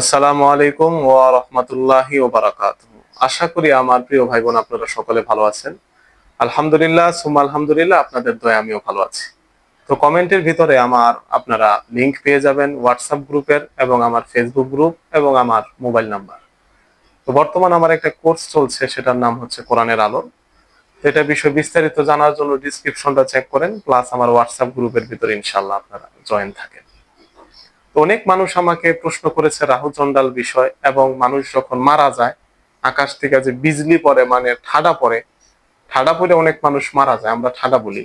আসসালামু আলাইকুম ওয়া রাহমাতুল্লাহি ওয়া বারাকাতুহু। আশা করি আমার প্রিয় ভাই বোন আপনারা সকলে ভালো আছেন। আলহামদুলিল্লাহ সুম আলহামদুলিল্লাহ, আপনাদের দয়া আমিও ভালো আছি। তো কমেন্টের ভিতরে আমার আপনারা লিংক পেয়ে যাবেন হোয়াটসঅ্যাপ গ্রুপের এবং আমার ফেসবুক গ্রুপ এবং আমার মোবাইল নাম্বার। তো বর্তমান আমার একটা কোর্স চলছে, সেটার নাম হচ্ছে কোরআনের আলো। এটা বিষয়ে বিস্তারিত জানার জন্য ডিসক্রিপশনটা চেক করেন প্লাস আমার হোয়াটসঅ্যাপ গ্রুপের ভিতরে ইনশাল্লাহ আপনারা জয়েন থাকেন। অনেক মানুষ আমাকে প্রশ্ন করেছে রাহু চন্ডাল বিষয় এবং মানুষ যখন মারা যায়, আকাশ থেকে যে বিজলি পড়ে মানে ঠাডা পড়ে ঠাডা পড়ে অনেক মানুষ মারা যায়, আমরা ঠাডা বলি।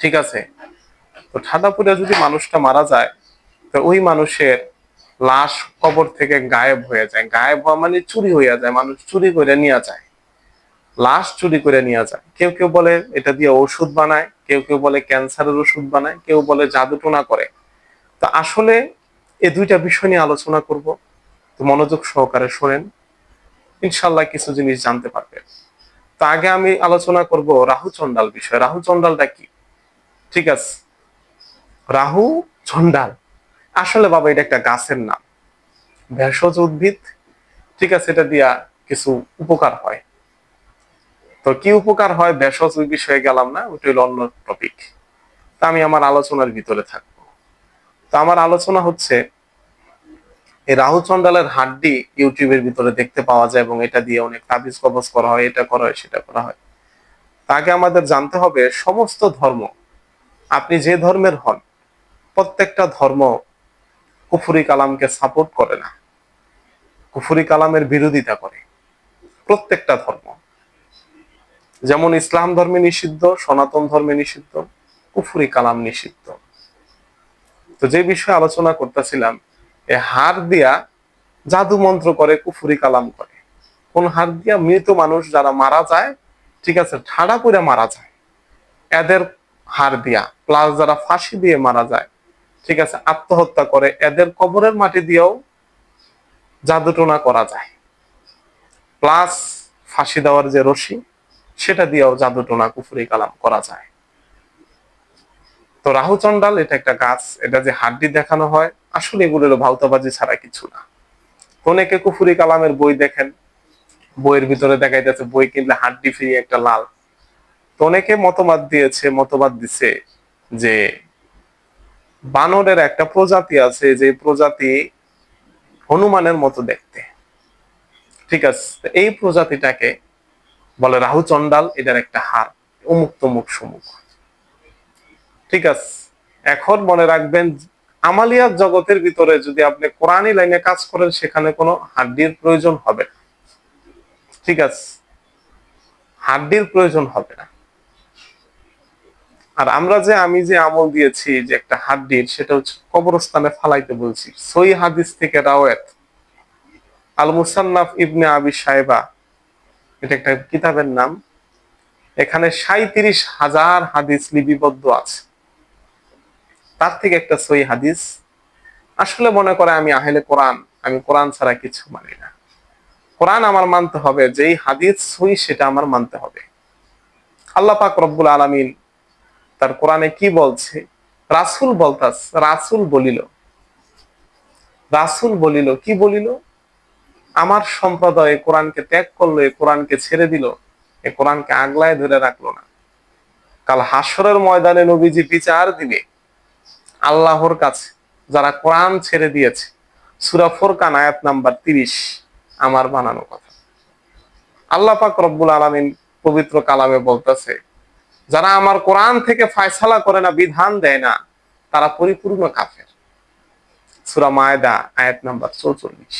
ঠিক আছে? তো ঠাডা পড়ে যদি মানুষটা মারা যায়, তো ওই মানুষের লাশ কবর থেকে গায়েব হয়ে যায়। গায়েব হওয়া মানে চুরি হয়ে যায়, মানুষ চুরি করে নিয়ে যায়। লাশ চুরি করে নিয়ে যায়। কেউ কেউ বলে এটা দিয়ে ওষুধ বানায়, কেউ কেউ বলে ক্যান্সারের ওষুধ বানায়, কেউ বলে জাদুটোনা করে। তা আসলে এ দুইটা বিষয় নিয়ে আলোচনা করব। তো মনোযোগ সহকারে শোনেন ইনশাল্লাহ কিছু জিনিস জানতে পারবেন। তো আগে আমি আলোচনা করব রাহু চন্ডাল বিষয়। রাহু চন্ডালটা কি? ঠিক আছে। রাহু চন্ডাল আসলে বাবা, এটা একটা গাছের নাম। ভেষজ উদ্ভিদ, ঠিক আছে, এটা দিয়া কিছু উপকার হয়। তো কি উপকার হয়? ভেষজ বিষয়ে গেলাম না, ওটা হলো অন্য টপিক তা আমি আমার আলোচনার ভিতরে থাকব। আমার আলোচনা হচ্ছে, এই রাহু চন্ডালের হাড্ডি ইউটিউবের ভিতরে দেখতে পাওয়া যায় এবং এটা দিয়ে অনেক তাবিজ কবজ করা হয়, এটা করা হয়, সেটা করা হয়। তাকে আমাদের জানতে হবে, সমস্ত ধর্ম, আপনি যে ধর্মের হন, প্রত্যেকটা ধর্ম কুফুরি কালামকে সাপোর্ট করে না। কুফুরি কালামের বিরোধিতা করে প্রত্যেকটা ধর্ম। যেমন ইসলাম ধর্মে নিষিদ্ধ, সনাতন ধর্মে নিষিদ্ধ, কুফুরি কালাম নিষিদ্ধ। তো যে বিষয়ে আলোচনা করতেছিলাম, এ হার দিয়া জাদু মন্ত্র করে, কুফুরি কালাম করে। কোন হার দিয়া মৃত মানুষ যারা মারা যায়, ঠিক আছে, ঠাড়া করে মারা যায়। এদের হার দিয়া প্লাস যারা ফাঁসি দিয়ে মারা যায়, ঠিক আছে, আত্মহত্যা করে, এদের কবরের মাটি দিয়েও জাদুটোনা করা যায়। প্লাস ফাঁসি দেওয়ার যে রশি, সেটা দিয়েও জাদুটোনা কুফুরি কালাম করা যায়। তো রাহু চন্ডাল এটা একটা গাছ, এটা যে হাড্ডি দেখানো হয়, আসলে এগুলো ভাউতাবাজি ছাড়া কিছু না। অনেকে কুফুরি কালামের বই দেখেন, বইয়ের ভিতরে দেখা যাচ্ছে বই কিনলে হাড্ডি ফ্রি একটা লাল। তো অনেকে মতবাদ দিয়েছে, মতবাদ দিছে যে বানরের একটা প্রজাতি আছে, যে প্রজাতি হনুমানের মতো দেখতে। ঠিক আছে এই প্রজাতিটাকে বলে রাহু চন্ডাল এটার একটা হার অমুক তমুক সমুক ঠিক আছে। এখন মনে রাখবেন আমালিয়াত জগতের ভিতরে যদি আপনি কোরআনী লাইনে কাজ করেন, সেখানে কোনো হাড্ডির প্রয়োজন হবে না। ঠিক আছে। হাড্ডির প্রয়োজন হবে না। আর আমরা যে, আমি যে আমল দিয়েছি, যে একটা হাড্ডির, সেটা হচ্ছে কবরস্থানে ফালাইতে বলছি। সই হাদিস থেকে রাওয়াত আল মুসান্নাফ ইবনে আবি সাহেবা এটা একটা কিতাবের নাম। এখানে সাঁত্রিশ হাজার হাদিস লিপিবদ্ধ আছে। তার থেকে একটা সই হাদিস। আসলে মনে করে আমি আহলে কোরআন, আমি কোরআন ছাড়া কিছু মানি না। কোরআন আমার মানতে হবে, যেই হাদিস সই সেটা আমার মানতে হবে। আল্লাহ পাক রব্বুল আলমিন তার কোরআনে কি বলছে? রাসুল বলতাস, রাসুল বলিল। রাসুল বলিল, কি বলিল? আমার সম্প্রদায় কোরআনকে ত্যাগ করল, এ কোরআনকে ছেড়ে দিল, এ কোরআনকে আগলায় ধরে রাখল না। কাল হাসরের ময়দানে নবীজি বিচার দিবে আল্লাহর কাছে, যারা কোরআন ছেড়ে দিয়েছে। সুরা ফোরকান, আয়াত নাম্বার তিরিশ, আমার বানানো কথা। আল্লাহ পাক রব্বুল আলমিন পবিত্র কালামে বলতেছে, যারা আমার কোরআন থেকে ফায়সালা করে না, বিধান দেয় না, তারা পরিপূর্ণ কাফের। সুরা মায়দা, আয়াত নাম্বার চৌচল্লিশ।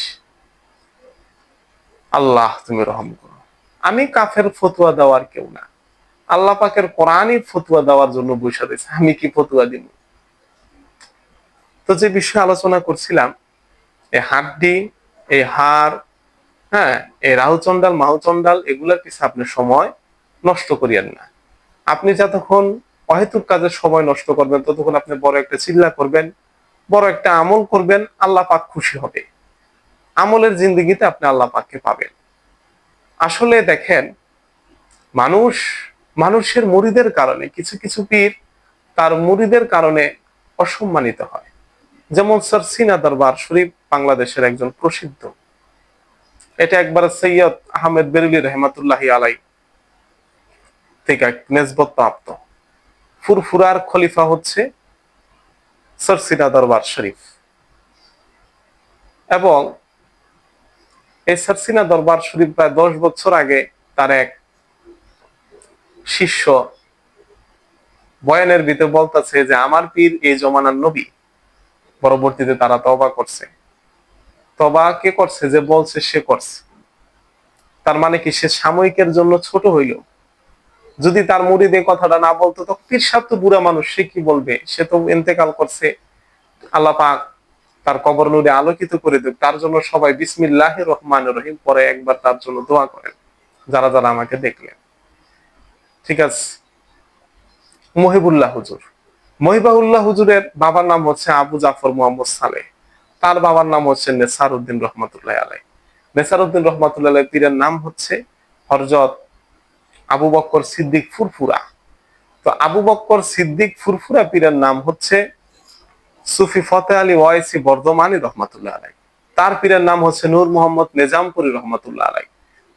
আল্লাহ, তুমি রহম করো। আমি কাফের ফতুয়া দেওয়ার কেউ না। আল্লাহ পাকের কোরআনই ফতুয়া দেওয়ার জন্য বসে দিয়েছে। আমি কি ফতুয়া দিব? তো যে বিষয়ে আলোচনা করছিলাম, এই হাড্ডি, এই হাড় হ্যাঁ এই রাহুচন্ডাল মাহুচন্ডাল এগুলার কিছু আপনি সময় নষ্ট করিয়েন না। আপনি যতক্ষণ অহেতুক কাজের সময় নষ্ট করবেন, ততক্ষণ আপনি বড় একটা চিল্লা করবেন, বড় একটা আমল করবেন, আল্লাহ পাক খুশি হবে। আমলের জিন্দিগিতে আপনি আল্লাহ পাককে পাবেন। আসলে দেখেন, মানুষ, মানুষের মুড়িদের কারণে, কিছু কিছু পীর তার মুড়িদের কারণে অসম্মানিত হয়। যেমন স্যার সিনা দরবার শরীফ বাংলাদেশের একজন প্রসিদ্ধ। এটা একবার সৈয়দ আহমেদ বেরুলি রহমাতুল্লাহ আলাই থেকে নেসবত প্রাপ্ত। ফুরফুরার খলিফা হচ্ছে সরসিনা দরবার শরীফ। এবং এই সরসিনা দরবার শরীফ প্রায় দশ বছর আগে তার এক শিষ্য বয়ানের ভিতরে বলতেছে যে, আমার পীর এই জমানার নবী। পরবর্তীতে তারা তবা করছে। তবা কে করছে? যে বলছে সে করছে। তার মানে কি সে সাময়িকের জন্য ছোট হইল? যদি তার মুড়িদ কথাটা না বলতো, তো পীর সাহেব তো বুড়া মানুষ, সে কি বলবে? সে তো ইন্তেকাল করছে। আল্লাহ পাক তার কবর নুরে আলোকিত করে দেব তার জন্য সবাই বিসমিল্লাহ রহমান রহিম পরে একবার তার জন্য দোয়া করেন। যারা যারা আমাকে দেখলেন। ঠিক আছে? মহিবুল্লাহ হুজুর। মহিবাউল্লাহ হুজুরের বাবার নাম হচ্ছে আবু জাফর মোহাম্মদ সালে তার বাবার নাম হচ্ছে নেসার উদ্দিন রহমতুল্লাহ আলাই নেসার উদ্দিন রহমতুল্লাহ আলাই পীরের নাম হচ্ছে হরজত আবু বক্কর সিদ্দিক ফুরফুরা। তো আবু বক্কর সিদ্দিক ফুরফুরা পীরের নাম হচ্ছে সুফি ফতে আলী ওয়াইসি বর্ধমানী রহমতুল্লাহ আলাই তার পীরের নাম হচ্ছে নূর মোহাম্মদ নেজামপুরি রহমতুল্লাহ আলাই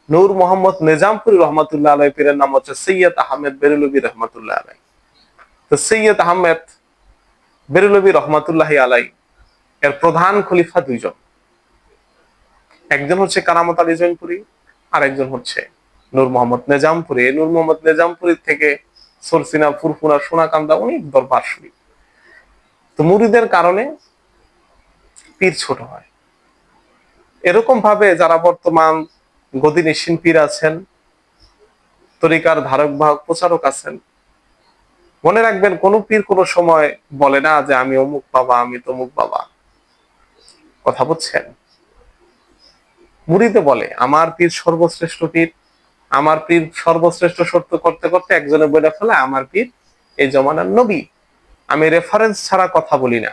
নূর মোহাম্মদ নেজামপুরি রহমতুল্লাহ আলাই পীরের নাম হচ্ছে সৈয়দ আহমেদ বেরুলবী রহমতুল্লাহ আলাই তো সৈয়দ আহমেদ বেরুলবী রহমতুল্লাহ আলাই এর প্রধান খলিফা দুইজন। একজন হচ্ছে কারামত আলী জৈনপুরি আর একজন হচ্ছে নূর মোহাম্মদ নেজামপুরি। নূর মোহাম্মদ নেজামপুরি থেকে সরসিনা ফুরফুরা সোনাকান্দা অনেক দরবার শরীফ তো মুরিদের কারণে পীর ছোট হয়। এরকম ভাবে যারা বর্তমান গদিনিসীন পীর আছেন, তরিকার ধারক, বাহক, প্রচারক আছেন মনে রাখবেন, কোন পীর কোনো সময় বলে না যে, আমি অমুক বাবা, আমি তমুক বাবা। কথা বুঝছেন? মুড়িতে বলে, আমার পীর সর্বশ্রেষ্ঠ পীর, আমার পীর সর্বশ্রেষ্ঠ সত্য করতে করতে একজনে বলে ফেলে, আমার পীর এই জমানার নবী। আমি রেফারেন্স ছাড়া কথা বলি না।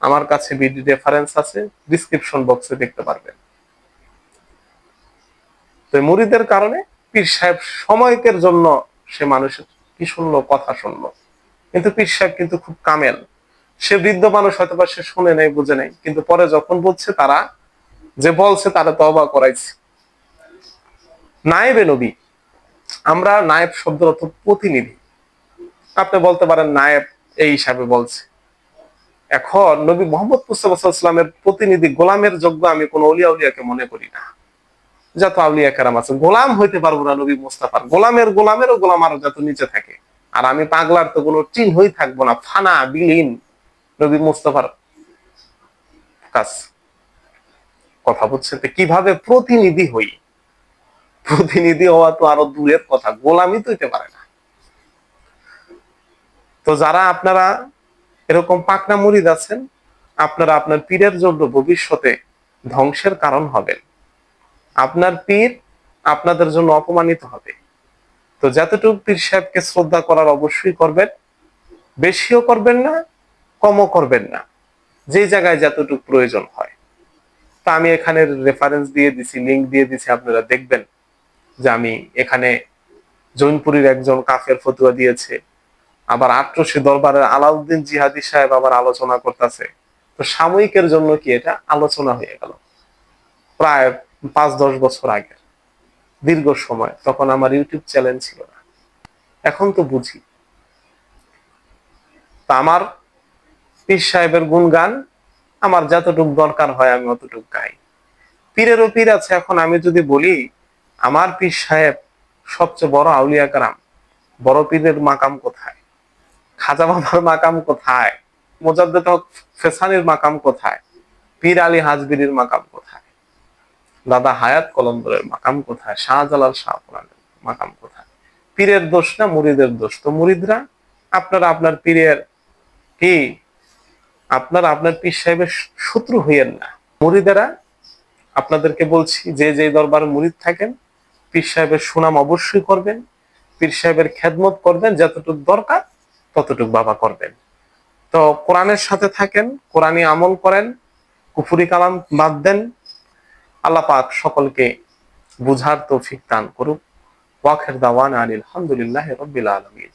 আমার কাছে বিডি রেফারেন্স আছে ডিসক্রিপশন বক্সে দেখতে পারবেন। তো মুড়িদের কারণে পীর সাহেব সময়কের জন্য সে মানুষের কি শুনলো, কথা শুনলো। কিন্তু পীর সাহেব কিন্তু খুব কামেল। সে বৃদ্ধ মানুষ হয়তো বা সে শুনে নেই বুঝে নেই কিন্তু পরে যখন বলছে তারা, যে বলছে তারা তবা করাইছে। নায়েবে নবী, আমরা নায়েব শব্দের অর্থ প্রতিনিধি। আপনি বলতে পারেন নায়েব এই হিসাবে বলছে। এখন নবী মোহাম্মদ মুস্তাফামের প্রতিনিধি, গোলামের যোগ্য আমি কোন অলিয়া উলিয়াকে মনে করি না। যত আউলিয়া কেরাম আছে, গোলাম হইতে পারব না নবী মুস্তাফার। গোলামের গোলামেরও গোলাম আরও যত নিচে থাকে। আর আমি পাগলার তো কোনো চিহ্নই থাকব না। ফানা, বিলীন, নবী মুস্তাফার কাজ কথা বুঝছে তো কীভাবে প্রতিনিধি হই? প্রতিনিধি হওয়া তো আরও দূরের কথা, গোলামি তো হইতে পারে না। তো যারা আপনারা এরকম পাকনা মুরিদ আছেন, আপনারা আপনার পীরের জন্য ভবিষ্যতে ধ্বংসের কারণ হবেন। আপনার পীর আপনাদের জন্য অপমানিত হবে। তো যতটুকু পীর সাহেবকে শ্রদ্ধা করার অবশ্যই করবেন, বেশিও করবেন না, কমও করবেন না। যে জায়গায় যতটুকু প্রয়োজন হয়। তা আমি এখানে রেফারেন্স দিয়ে দিছি লিঙ্ক দিয়ে দিছি, আপনারা দেখবেন যে আমি এখানে জৈনপুরীর একজন কাফের ফতুয়া দিয়েছে, আবার আট্রসি দরবারের আলাউদ্দিন জিহাদি সাহেব আবার আলোচনা করতেছে। তো সাময়িকের জন্য কি এটা? আলোচনা হয়ে গেল। প্রায় পাঁচ দশ বছর আগে দীর্ঘ সময়, তখন আমার ইউটিউব চ্যানেল ছিল না। এখন তো বুঝি। তা আমার পীর সাহেবের গুণগান, আমার যতটুক দরকার হয় আমি অতটুক গাই। পীরেরও পীর আছে, এখন আমি যদি বলি, আমার পীর সাহেব সবচেয়ে বড় আউলিয়া কারাম। বড় পীরের মাকাম কোথায়? খাজা বাবার মাকাম কোথায়? মোজাদ্দেদ হক ফেসানির মাকাম কোথায়? পীর আলী হাজবিরির মাকাম কোথায়? দাদা হায়াত কলম্বরের মাকাম কোথায়? শাহজালাল শাহপুরানের মাকাম কোথায়? পীরের দোষ না মুরিদের দোষ? তো মুরিদরা, আপনারা আপনার পীরের কি? আপনারা আপনার পীর সাহেবের শত্রু হইয়েন না। মুরিদেরা, আপনাদেরকে বলছি, যে যে দরবার মুরিদ থাকেন, পীর সাহেবের সুনাম অবশ্যই করবেন, পীর সাহেবের খেদমত করবেন, যতটুকু দরকার ততটুকু বাবা করবেন। তো কোরআনের সাথে থাকেন কোরআনী আমল করেন, কুফুরি কালাম বাদ দেন আল্লাহ পাক সকলকে বুঝার তৌফিক দান করুক। ওয়াখের দাওয়ান আলহামদুলিল্লাহ রবিল আলমিন।